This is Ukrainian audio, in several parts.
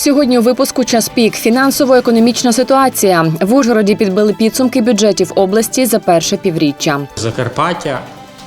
Сьогодні у випуску час пік. Фінансово-економічна ситуація. В Ужгороді підбили підсумки бюджетів області за перше півріччя. Закарпаття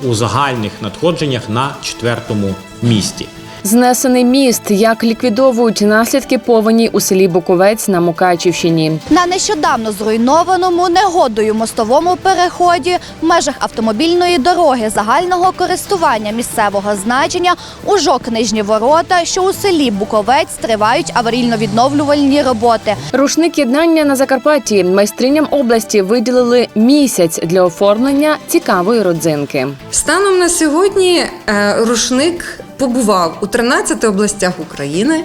у загальних надходженнях на четвертому місці. Знесений міст. Як ліквідовують наслідки повені у селі Буковець на Мукачівщині. На нещодавно зруйнованому негодою мостовому переході в межах автомобільної дороги загального користування місцевого значення Ужок Нижні Ворота, що у селі Буковець тривають аварійно-відновлювальні роботи. Рушник єднання на Закарпатті майстриням області виділили місяць для оформлення цікавої родзинки. Станом на сьогодні е, рушник побував у 13 областях України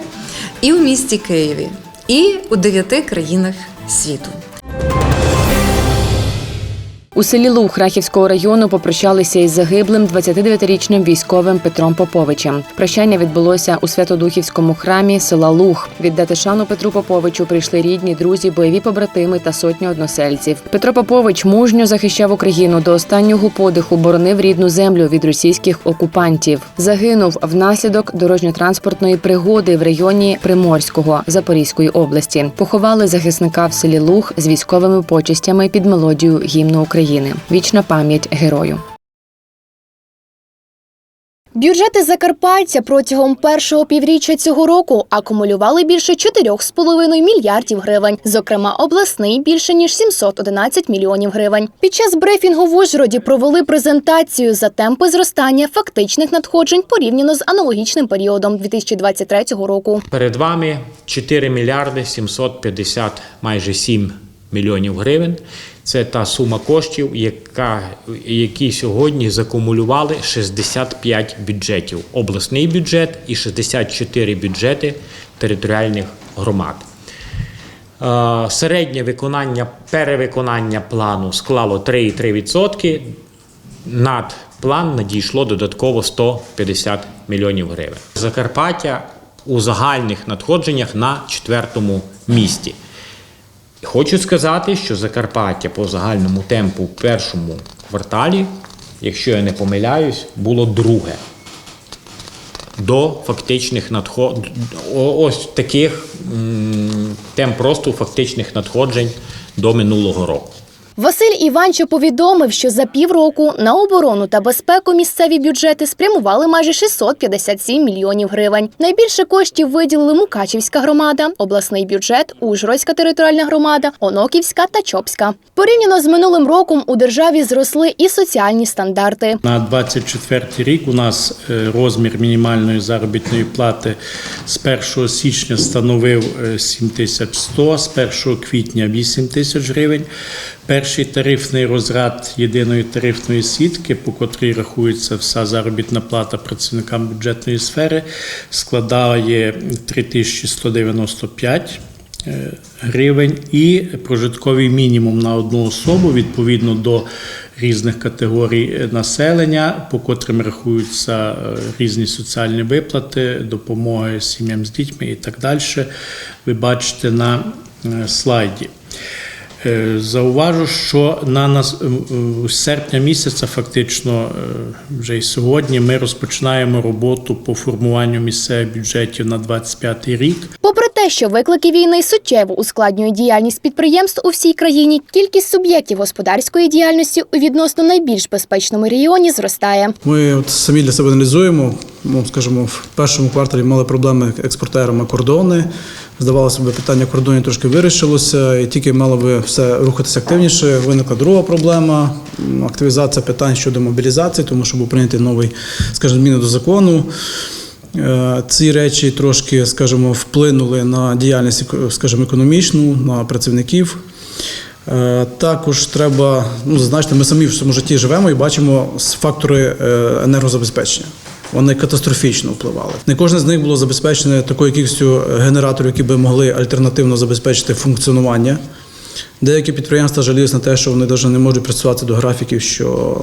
і у місті Києві, і у 9 країнах світу. У селі Луг Рахівського району попрощалися із загиблим 29-річним військовим Петром Поповичем. Прощання відбулося у Святодухівському храмі села Луг. Віддати шану Петру Поповичу прийшли рідні, друзі, бойові побратими та сотні односельців. Петро Попович мужньо захищав Україну до останнього подиху, боронив рідну землю від російських окупантів. Загинув внаслідок дорожньо-транспортної пригоди в районі Приморського Запорізької області. Поховали захисника в селі Луг з військовими почестями під мелодію гімну України. Вічна пам'ять герою. Бюджети Закарпаття протягом першого півріччя цього року акумулювали більше 4,5 мільярдів гривень. Зокрема, обласний більше ніж 711 мільйонів гривень. Під час брифінгу в Ужгороді провели презентацію за темпи зростання фактичних надходжень порівняно з аналогічним періодом 2023 року. Перед вами 4 мільярди 750, майже 7 мільйонів гривень. Це та сума коштів, яка, які сьогодні закумулювали 65 бюджетів. Обласний бюджет і 64 бюджети територіальних громад. Е, Середнє виконання, перевиконання плану склало 3,3%. Над план надійшло додатково 150 мільйонів гривень. Закарпаття у загальних надходженнях на четвертому місці. Хочу сказати, що Закарпаття по загальному темпу в першому кварталі, якщо я не помиляюсь, було друге. До фактичних надходжень. Ось таких м, темп росту фактичних надходжень до минулого року. Василь Іванчо повідомив, що за півроку на оборону та безпеку місцеві бюджети спрямували майже 657 мільйонів гривень. Найбільше коштів виділили Мукачівська громада, обласний бюджет, Ужгородська територіальна громада, Оноківська та Чопська. Порівняно з минулим роком у державі зросли і соціальні стандарти. На 24 рік у нас е, розмір мінімальної заробітної плати з 1 січня становив е, 7100, з 1 квітня 8 тисяч гривень. Перший тарифний розряд єдиної тарифної сітки, по котрій рахується вся заробітна плата працівникам бюджетної сфери, складає 3195 е, гривень і прожитковий мінімум на одну особу відповідно до різних категорій е, населення, по котрим рахуються е, різні соціальні виплати, допомоги сім'ям з дітьми і так далі. Ви бачите на слайді. Е, Зауважу, що на нас з серпня місяця, фактично е, вже і сьогодні, ми розпочинаємо роботу по формуванню місцевих бюджетів на 25 рік. Попри те, що виклики війни суттєво ускладнюють діяльність підприємств у всій країні, кількість суб'єктів господарської діяльності у відносно найбільш безпечному регіоні зростає. Ми от самі для себе аналізуємо. Ну, скажімо, в першому кварталі мали проблеми експортерами кордони. Здавалося б, питання кордонів трошки вирішилося, і тільки мало би все рухатися активніше. Виникла друга проблема активізація питань щодо мобілізації, тому що був прийнятий новий, скажімо, зміни до закону. Е, Ці речі трошки, скажімо, вплинули на діяльність, скажімо, економічну, на працівників. Е, Також треба ну, зазначити, ми самі в своєму житті живемо і бачимо фактори е, енергозабезпечення. Вони катастрофічно впливали. Не кожне з них було забезпечене такою кількістю генераторів, які би могли альтернативно забезпечити функціонування. Деякі підприємства жалілись на те, що вони навіть не можуть працювати до графіків, що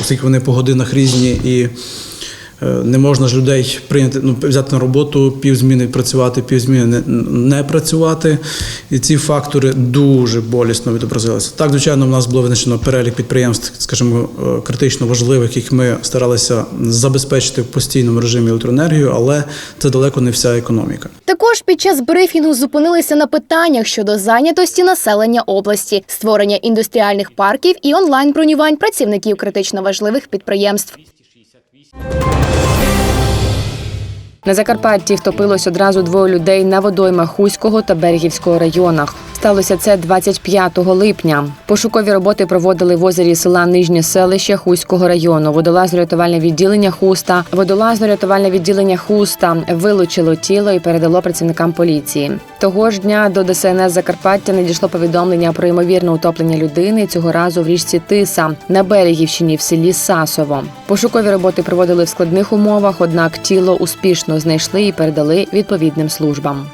оскільки вони по годинах різні і Не можна ж людей прийняти, ну, взяти на роботу, півзміни працювати, півзміни не, не працювати. І ці фактори дуже болісно відобразилися. Так, звичайно, в нас було визначено перелік підприємств, скажімо, е, критично важливих, яких ми старалися забезпечити в постійному режимі електроенергію, але це далеко не вся економіка. Також під час брифінгу зупинилися на питаннях щодо зайнятості населення області, створення індустріальних парків і онлайн бронювань працівників критично важливих підприємств. На Закарпатті втопилось одразу двоє людей на водоймах Хуського та Берегівського районах. Сталося це 25 липня. Пошукові роботи проводили в озері села Нижнє селище Хуського району. Водолазно-рятувальне відділення Хуста. Водолазно-рятувальне відділення Хуста вилучило тіло і передало працівникам поліції. Того ж дня до ДСНС Закарпаття надійшло повідомлення про ймовірне утоплення людини цього разу в річці Тиса на Берегівщині в селі Сасово. Пошукові роботи проводили в складних умовах, однак тіло успішно знайшли і передали відповідним службам.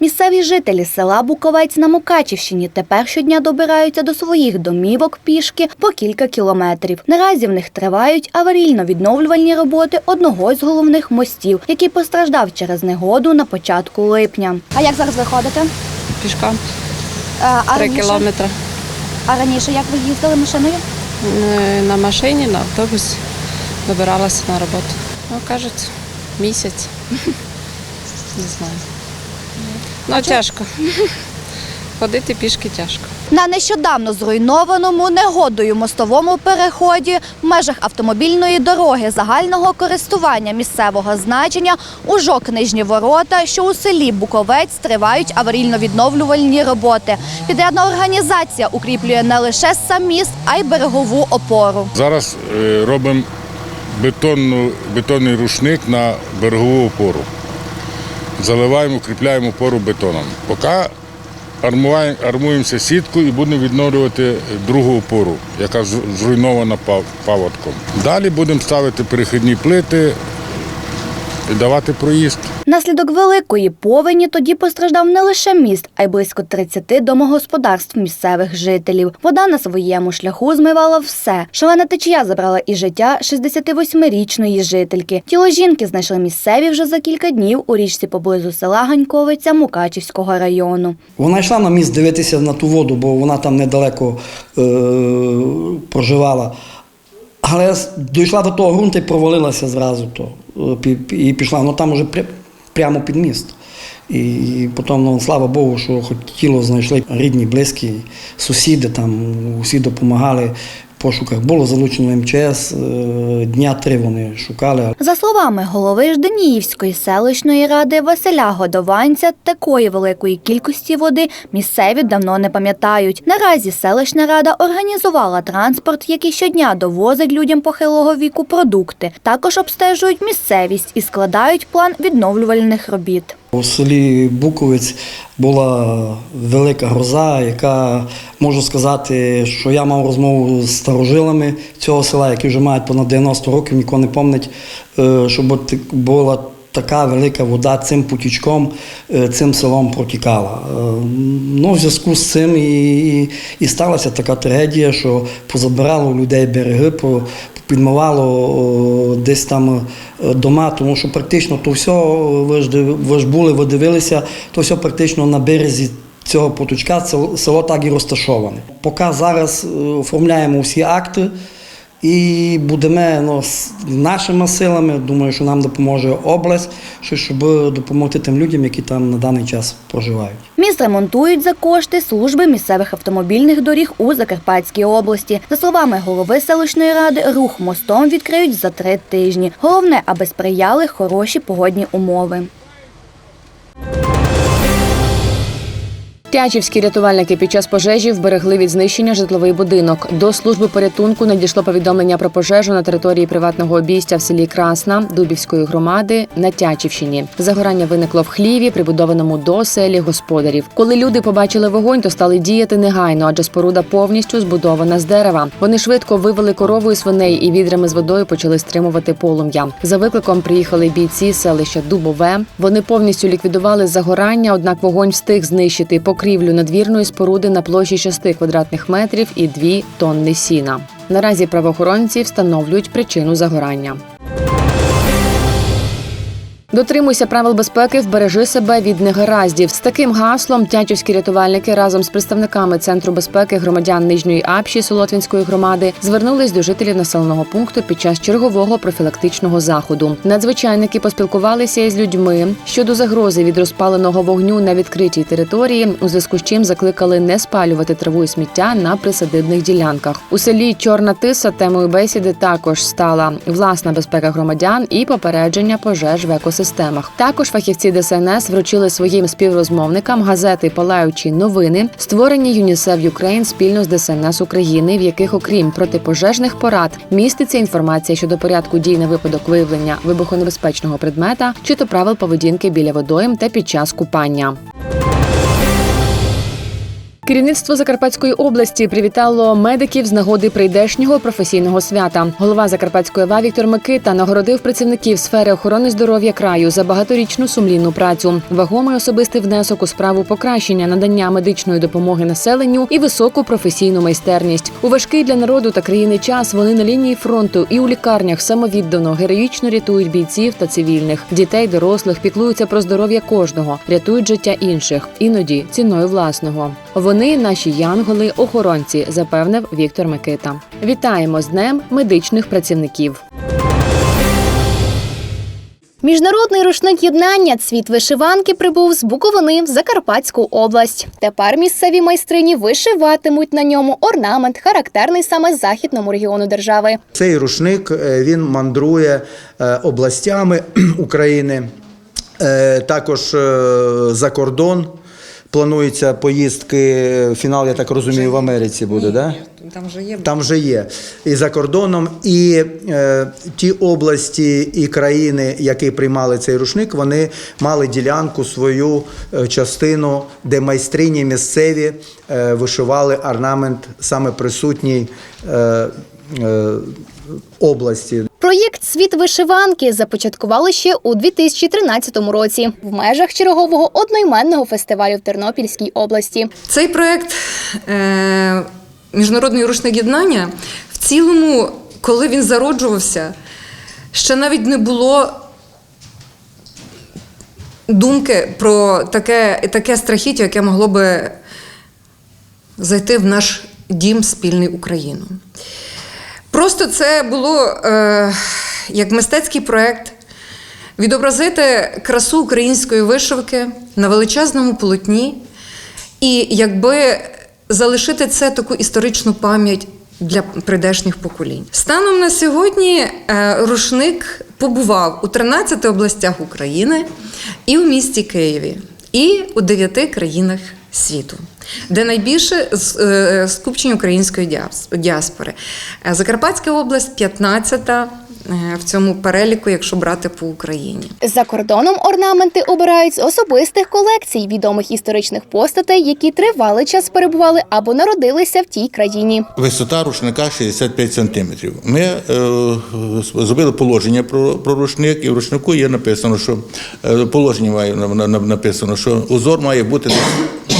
Місцеві жителі села Буковець на Мукачівщині тепер щодня добираються до своїх домівок пішки по кілька кілометрів. Наразі в них тривають аварійно-відновлювальні роботи одного з головних мостів, який постраждав через негоду на початку липня. А як зараз виходите? Пішком А, три кілометри. а раніше як ви їздили машиною? Е, На машині, на автобусі добиралася на роботу. Ну, кажуть, місяць. Не знаю. Ну, тяжко. Ходити пішки тяжко. На нещодавно зруйнованому негодою мостовому переході в межах автомобільної дороги загального користування місцевого значення Ужок Нижні Ворота, що у селі Буковець тривають аварійно-відновлювальні роботи. Підрядна організація укріплює не лише сам міст, а й берегову опору. Зараз е, робимо бетонну, бетонний рушник на берегову опору. Заливаємо, укріпляємо пору бетоном. Поки армує- армуємося сіткою і будемо відновлювати другу опору, яка зруйнована паводком. Далі будемо ставити перехідні плити давати проїзд. Наслідок великої повені тоді постраждав не лише міст, а й близько 30 домогосподарств місцевих жителів. Вода на своєму шляху змивала все. Шалена течія забрала і життя 68-річної жительки. Тіло жінки знайшли місцеві вже за кілька днів у річці поблизу села Ганьковиця Мукачівського району. Вона йшла на міст дивитися на ту воду, бо вона там недалеко е, проживала. Але дійшла до того ґрунту і провалилася зразу то, і пішла. Ну там уже прямо під міст. І потім, ну, слава Богу, що хоч тіло знайшли рідні, близькі, сусіди там, усі допомагали пошуках. Було залучено МЧС, е, дня три вони шукали. За словами голови Жданіївської селищної ради Василя Годованця, такої великої кількості води місцеві давно не пам'ятають. Наразі селищна рада організувала транспорт, який щодня довозить людям похилого віку продукти. Також обстежують місцевість і складають план відновлювальних робіт. У селі Буковець була велика гроза, яка можу сказати, що я мав розмову з старожилами цього села, які вже мають понад 90 років, нікого не пам'ятають, е, щоб була така велика вода цим потічком, е, цим селом протікала. Е, Ну, в зв'язку з цим і, і, сталася така трагедія, що позабирало людей береги, підмивало десь там е, дома, тому що практично то все, ви ж, ви ж були, ви дивилися, то все практично на березі цього поточка село, так і розташоване. Поки зараз оформляємо всі акти і будемо ну, нашими силами, думаю, що нам допоможе область, що- щоб допомогти тим людям, які там на даний час проживають. Міст ремонтують за кошти служби місцевих автомобільних доріг у Закарпатській області. За словами голови селищної ради, рух мостом відкриють за три тижні. Головне, аби сприяли хороші погодні умови. Тячівські рятувальники під час пожежі вберегли від знищення житловий будинок. До служби порятунку надійшло повідомлення про пожежу на території приватного обійстя в селі Красна Дубівської громади на Тячівщині. Загорання виникло в хліві, прибудованому до оселі господарів. Коли люди побачили вогонь, то стали діяти негайно, адже споруда повністю збудована з дерева. Вони швидко вивели корову і свиней і відрами з водою почали стримувати полум'я. За викликом приїхали бійці селища Дубове. Вони повністю ліквідували загорання, однак вогонь встиг знищити покрівлю надвірної споруди на площі 6 квадратних метрів і 2 тонни сіна. Наразі правоохоронці встановлюють причину загорання. Дотримуйся правил безпеки, вбережи себе від негараздів. З таким гаслом тячівські рятувальники разом з представниками центру безпеки громадян Нижньої Апші Солотвінської громади звернулись до жителів населеного пункту під час чергового профілактичного заходу. Надзвичайники поспілкувалися із людьми щодо загрози від розпаленого вогню на відкритій території, у зв'язку з чим закликали не спалювати траву і сміття на присадибних ділянках. У селі Чорна Тиса темою бесіди також стала власна безпека громадян і попередження пожеж в екосистемах. Також фахівці ДСНС вручили своїм співрозмовникам газети Палаючі новини, створені ЮНІСЕФ Юкрейн спільно з ДСНС України, в яких, окрім протипожежних порад, міститься інформація щодо порядку дій на випадок виявлення вибухонебезпечного предмета чи то правил поведінки біля водойм та під час купання. Керівництво Закарпатської області привітало медиків з нагоди прийдешнього професійного свята. Голова Закарпатської ОВА Віктор Микита нагородив працівників сфери охорони здоров'я краю за багаторічну сумлінну працю, вагомий особистий внесок у справу покращення надання медичної допомоги населенню і високу професійну майстерність. У важкий для народу та країни час вони на лінії фронту і у лікарнях самовіддано героїчно рятують бійців та цивільних, дітей, дорослих, піклуються про здоров'я кожного, рятують життя інших, іноді ціною власного. Вони наші янголи, охоронці, запевнив Віктор Микита. Вітаємо з днем медичних працівників. Міжнародний рушник єднання цвіт вишиванки прибув з Буковини в Закарпатську область. Тепер місцеві майстрині вишиватимуть на ньому орнамент, характерний саме західному регіону держави. Цей рушник е, він мандрує е, областями України, е, також за кордон. Плануються поїздки. Фінал, я так розумію, в Америці буде, да? Там вже є. Там вже є і за кордоном, і е, ті області і країни, які приймали цей рушник, вони мали ділянку свою е, частину, де майстрині місцеві е, вишивали орнамент саме присутній е, е, області. Проєкт Світ вишиванки започаткували ще у 2013 році в межах чергового одноіменного фестивалю в Тернопільській області. Цей проект е, Міжнародний єднання в цілому, коли він зароджувався, ще навіть не було думки про таке, таке страхіття, яке могло би зайти в наш дім спільний Україну. Просто це було е, як мистецький проєкт відобразити красу української вишивки на величезному полотні і якби залишити це таку історичну пам'ять для прийдешніх поколінь. Станом на сьогодні е, рушник побував у 13 областях України і у місті Києві, і у 9 країнах світу. Де найбільше е, скупчень української діас- діаспори. Е, Закарпатська область 15-та е, в цьому переліку, якщо брати по Україні. За кордоном орнаменти обирають з особистих колекцій відомих історичних постатей, які тривалий час перебували або народилися в тій країні. Висота рушника 65 сантиметрів. Ми е, зробили положення про, про рушник, і в рушнику є написано, що е, положення має на- на- на- написано, що узор має бути десь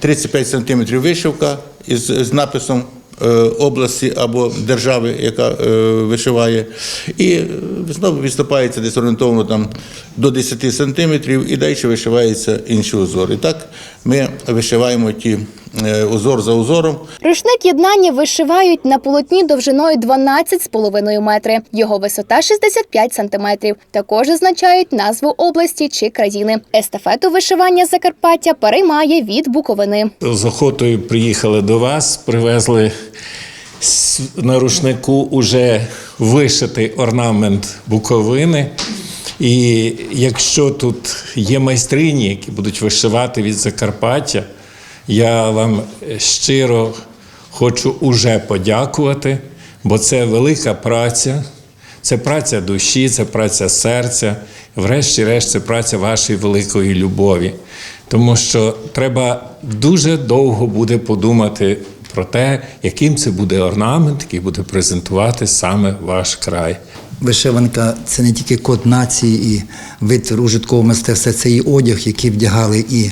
35 сантиметрів вишивка із, з написом. Е, Області або держави, яка е, вишиває, і е, знову відступається десь орієнтовно там до 10 сантиметрів, і далі вишиваються інші узори. Так ми вишиваємо ті узор за узором. Рушник єднання вишивають на полотні довжиною 12,5 метри. Його висота 65 сантиметрів. Також зазначають назву області чи країни. Естафету вишивання Закарпаття переймає від Буковини. З охотою приїхали до вас, привезли на рушнику уже вишитий орнамент Буковини. І якщо тут є майстрині, які будуть вишивати від Закарпаття, я вам щиро хочу уже подякувати, бо це велика праця, це праця душі, це праця серця, врешті-решт, це праця вашої великої любові. Тому що треба дуже довго буде подумати про те, яким це буде орнамент, який буде презентувати саме ваш край. Вишиванка це не тільки код нації і вид ружиткового мистецтва, це і одяг, який вдягали і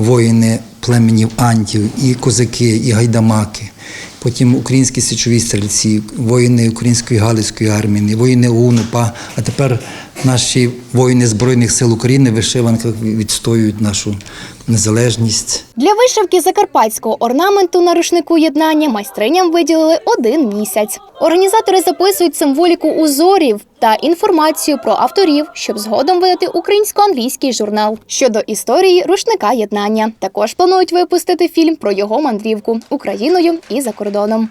воїни племенів антів, і козаки, і гайдамаки, потім українські січові стрільці, воїни Української Галицької армії, воїни УНУПА, а тепер наші воїни Збройних сил України в вишиванках відстоюють нашу незалежність. Для вишивки закарпатського орнаменту на рушнику єднання майстриням виділили один місяць. Організатори записують символіку узорів та інформацію про авторів, щоб згодом видати українсько-англійський журнал щодо історії рушника єднання. Також планують випустити фільм про його мандрівку Україною і за кордоном.